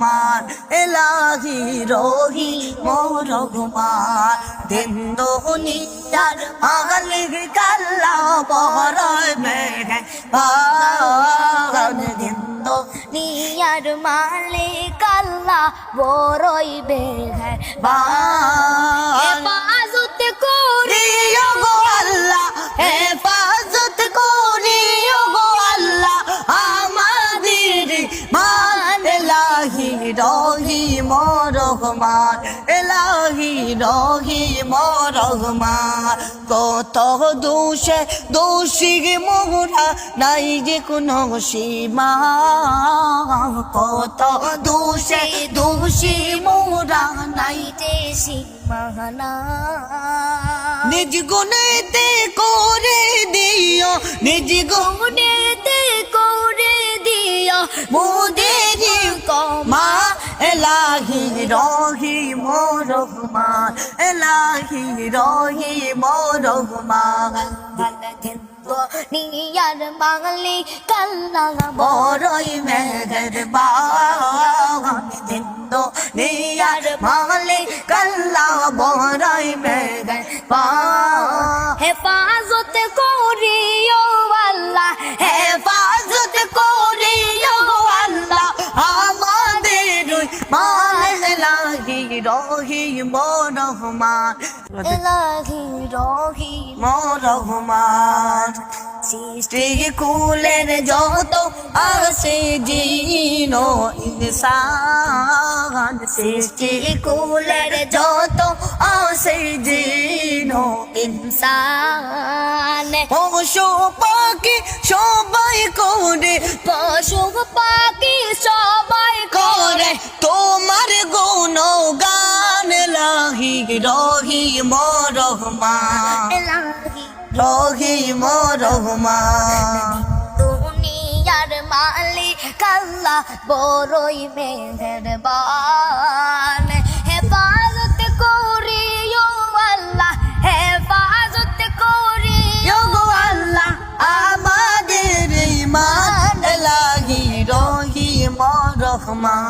মরহমান এলাহি রহি মরহমান দিন দুনিয়ার মালিক আল্লাহ বড় মেহেরবান দিন নিয়ার মালিক আল্লাহ বড়ই বেঘে দুনিয়ার রহি মরহমান, এলাহি রহি মরহমান। কত দোষে দোষী মোহরা, নাই যে কোনো সীমা। কত দোষে দোষী মোহরা, নাই নাইতে সীমানা নিজ গুণেতে করে দিও, নিজ গুণে গুনেতে করে দিও, মোদের মা এলাহি রহি মোরহমান এলাহি রহি মোরহমান। নিয়ার বাঙালি কাল্লা বড়ই মেঘের বাগান। দিন্দ নিয়ার মালে কাল্লা বড়ই মেঘের বাগান। হেফাজত করিও আল্লাহ হেফাজত লাগি রহি মরহমান এলাহি রহি মরহমান। সৃষ্টি কুলের যত আসে জিনো ইনসান। সৃষ্টি কুলের যত আসে জিনো ইনসান। পশু পাখি সবাই করে পশু পাখি সবাই করে। তোমার লাহি রহি মরহমান এলাহি। রহি মরহমান দুনিয়ার মালিক আল্লাহ বড়ই মেহেরবান। হেফাজত করিও আল্লাহ হেফাজত করি গো আল্লাহ আমাদের ইমান। লাহি রহি মরহমান